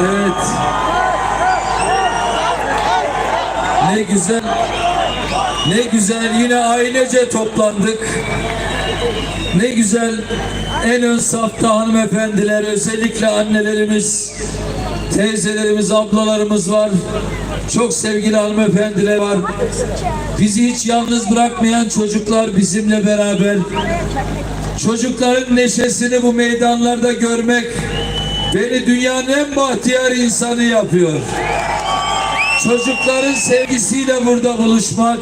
Evet. Ne güzel. Ne güzel yine ailece toplandık. Ne güzel en ön safta hanımefendiler özellikle annelerimiz, teyzelerimiz, ablalarımız var. Çok sevgili hanımefendiler var. Bizi hiç yalnız bırakmayan çocuklar bizimle beraber. Çocukların neşesini bu meydanlarda görmek beni dünyanın en bahtiyar insanı yapıyor. Çocukların sevgisiyle burada buluşmak,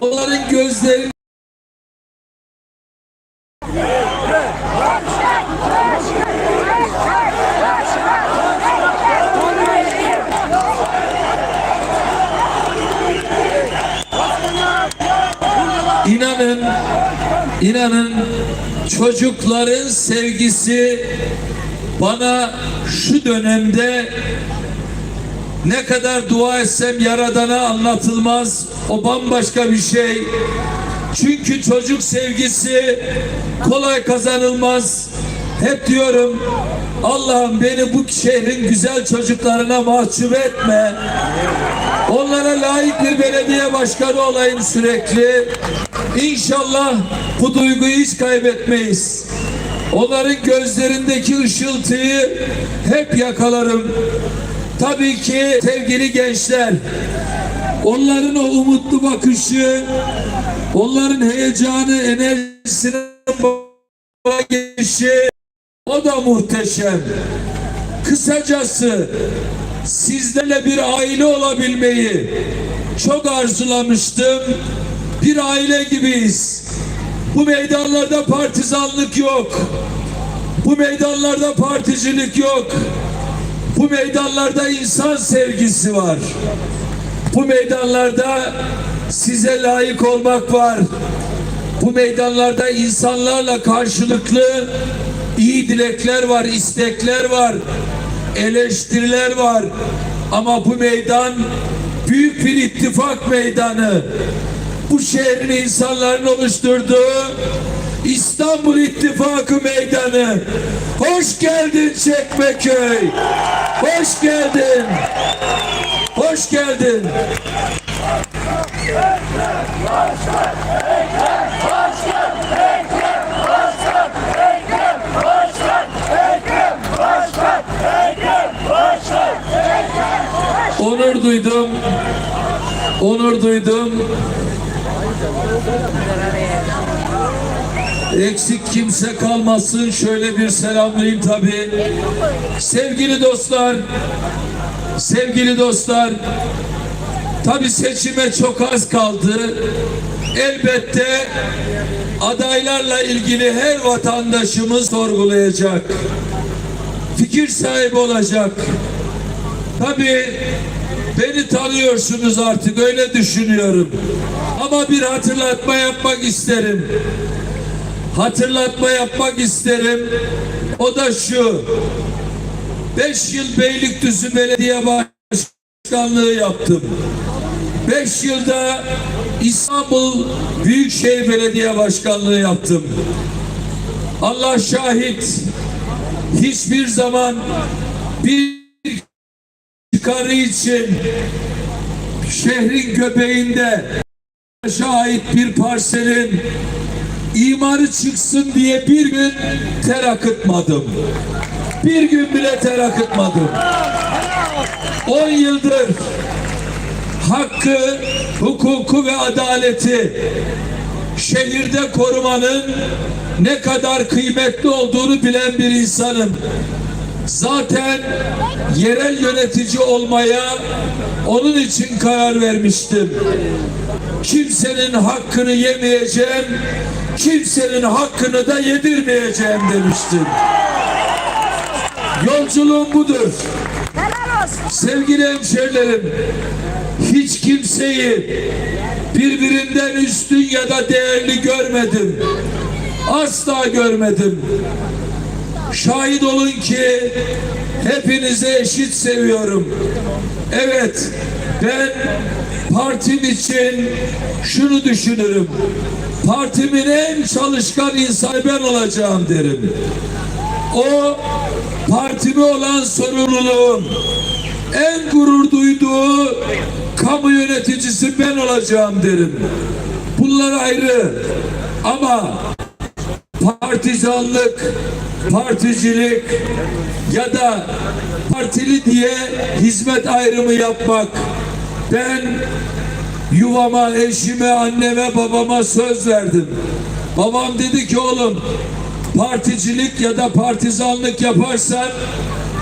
onların gözlerini İnanın, inanın çocukların sevgisi bana şu dönemde ne kadar dua etsem Yaradan'a anlatılmaz. O bambaşka bir şey. Çünkü çocuk sevgisi kolay kazanılmaz. Hep diyorum Allah'ım beni bu şehrin güzel çocuklarına mahcup etme. Onlara layık bir belediye başkanı olayım sürekli. İnşallah bu duyguyu hiç kaybetmeyiz. Onların gözlerindeki ışıltıyı hep yakalarım. Tabii ki sevgili gençler, onların o umutlu bakışı, onların heyecanı, enerjisinin bana gelişi, o da muhteşem. Kısacası sizlerle bir aile olabilmeyi çok arzulamıştım. Bir aile gibiyiz. Bu meydanlarda partizanlık yok. Bu meydanlarda particilik yok. Bu meydanlarda insan sevgisi var. Bu meydanlarda size layık olmak var. Bu meydanlarda insanlarla karşılıklı iyi dilekler var, istekler var, eleştiriler var. Ama bu meydan büyük bir ittifak meydanı. Bu şehrin insanların oluşturduğu İstanbul İttifakı meydanı. Hoş geldin Çekmeköy. Hoş geldin. Hoş geldin. Onur duydum. Onur duydum. Eksik kimse kalmasın. Şöyle bir selamlayayım tabii. Sevgili dostlar, sevgili dostlar, tabii seçime çok az kaldı. Elbette adaylarla ilgili her vatandaşımız sorgulayacak. Fikir sahibi olacak. Tabii beni tanıyorsunuz artık öyle düşünüyorum. Ama bir hatırlatma yapmak isterim. Hatırlatma yapmak isterim. O da şu. Beş yıl Beylikdüzü Belediye Başkanlığı yaptım. Beş yılda İstanbul Büyükşehir Belediye Başkanlığı yaptım. Allah şahit hiçbir zaman bir çıkarı için şehrin göbeğinde şahit bir parselin imarı çıksın diye bir gün ter akıtmadım. Bir gün bile ter akıtmadım. 10 yıldır hakkı, hukuku ve adaleti şehirde korumanın ne kadar kıymetli olduğunu bilen bir insanım. Zaten yerel yönetici olmaya onun için karar vermiştim. Kimsenin hakkını yemeyeceğim, kimsenin hakkını da yedirmeyeceğim demiştim. Yolculuğum budur. Sevgili hemşerilerim, hiç kimseyi birbirinden üstün ya da değerli görmedim. Asla görmedim. Şahit olun ki hepinizi eşit seviyorum. Evet, ben partim için şunu düşünürüm. partimin en çalışkan insanı ben olacağım derim. O partime olan sorumluluğum en gurur duyduğu kamu yöneticisi ben olacağım derim. Bunlar ayrı ama partizanlık, particilik ya da partili diye hizmet ayrımı yapmak ben yuvama, eşime, anneme, babama söz verdim. Babam dedi ki oğlum particilik ya da partizanlık yaparsan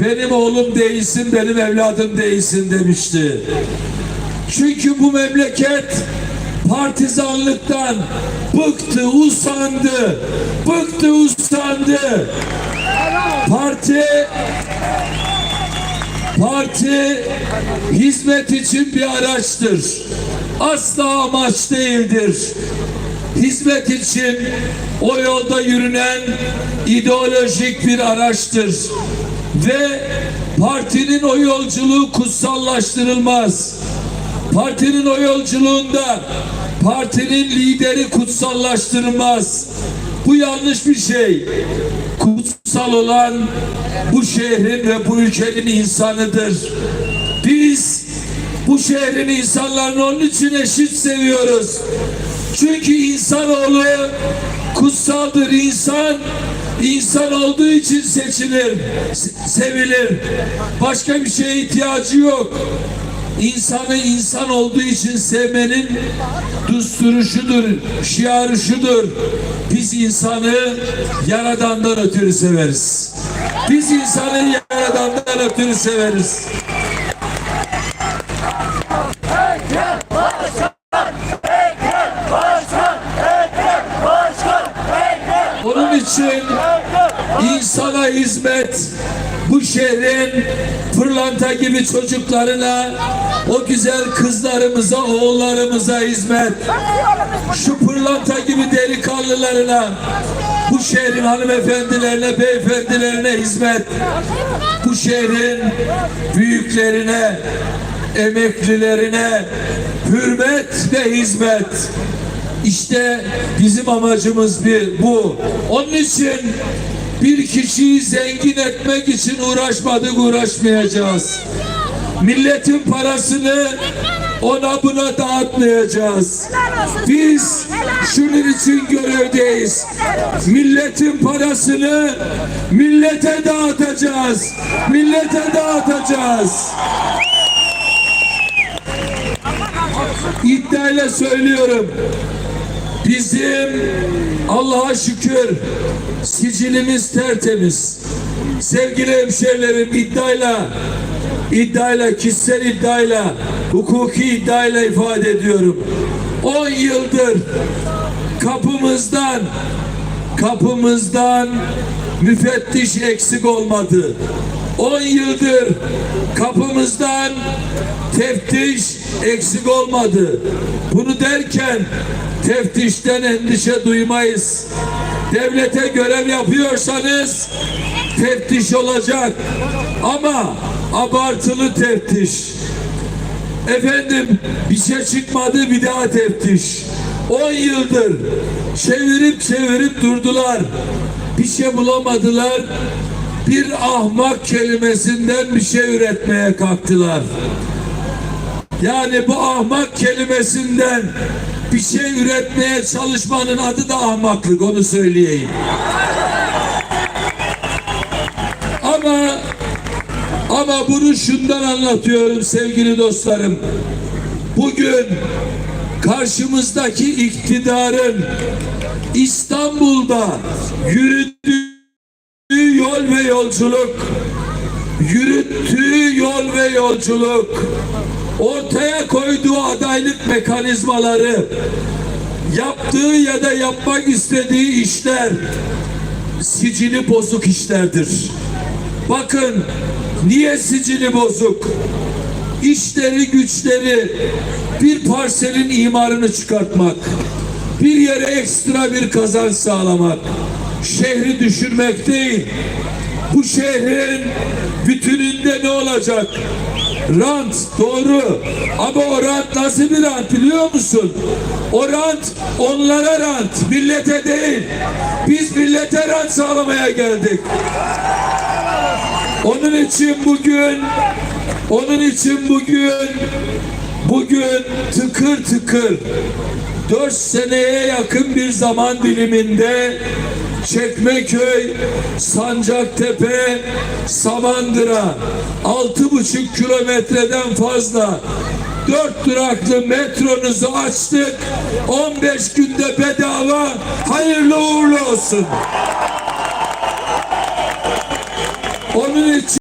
benim oğlum değilsin, benim evladım değilsin demişti. Çünkü bu memleket partizanlıktan bıktı, usandı. Bıktı, usandı. Parti Parti hizmet için bir araçtır. Asla amaç değildir. Hizmet için o yolda yürünen ideolojik bir araçtır. Ve partinin o yolculuğu kutsallaştırılmaz. Partinin o yolculuğunda partinin lideri kutsallaştırılmaz. Bu yanlış bir şey. Kutsal olan bu şehrin ve bu ülkenin insanıdır. Biz bu şehrin insanlarını onun için eşit seviyoruz. Çünkü insanoğlu kutsaldır. İnsan insan olduğu için seçilir, se- sevilir. Başka bir şeye ihtiyacı yok. İnsanı insan olduğu için sevmenin düsturu şudur, şiarı şudur. Biz insanı yaradandan ötürü severiz. Biz insanı yaradandan ötürü severiz. Onun için insana hizmet bu şehrin pırlanta gibi çocuklarına o güzel kızlarımıza oğullarımıza hizmet. Şu pırlanta gibi delikanlılarına bu şehrin hanımefendilerine beyefendilerine hizmet. Bu şehrin büyüklerine emeklilerine hürmet ve hizmet. İşte bizim amacımız bir bu. Onun için bir kişiyi zengin etmek için uğraşmadık, uğraşmayacağız. Milletin parasını ona buna dağıtmayacağız. Biz şunun için görevdeyiz. Milletin parasını millete dağıtacağız. Millete dağıtacağız. iddiayla söylüyorum. Bizim Allah'a şükür sicilimiz tertemiz. Sevgili hemşehrilerim iddiayla iddiayla kişisel iddiayla hukuki iddiayla ifade ediyorum. 10 yıldır kapımızdan kapımızdan müfettiş eksik olmadı. 10 yıldır kapımızdan teftiş eksik olmadı. Bunu derken teftişten endişe duymayız. Devlete görev yapıyorsanız teftiş olacak. Ama abartılı teftiş. Efendim bir şey çıkmadı bir daha teftiş. 10 yıldır çevirip çevirip durdular. Bir şey bulamadılar. Bir ahmak kelimesinden bir şey üretmeye kalktılar. Yani bu ahmak kelimesinden bir şey üretmeye çalışmanın adı da ahmaklık onu söyleyeyim. Ama ama bunu şundan anlatıyorum sevgili dostlarım. Bugün karşımızdaki iktidarın İstanbul'da yürüdüğü yol ve yolculuk yürüttüğü yol ve yolculuk ortaya koyduğu adaylık mekanizmaları yaptığı ya da yapmak istediği işler sicili bozuk işlerdir. Bakın niye sicili bozuk? İşleri güçleri bir parselin imarını çıkartmak, bir yere ekstra bir kazanç sağlamak, şehri düşürmek değil. Bu şehrin bütününde ne olacak? Rant doğru. Ama o rant nasıl bir rant biliyor musun? O rant onlara rant, millete değil. Biz millete rant sağlamaya geldik. Onun için bugün onun için bugün bugün tıkır tıkır dört seneye yakın bir zaman diliminde Çekmeköy, Sancaktepe, Samandıra altı buçuk kilometreden fazla dört duraklı metronuzu açtık. 15 günde bedava hayırlı uğurlu olsun. Onun için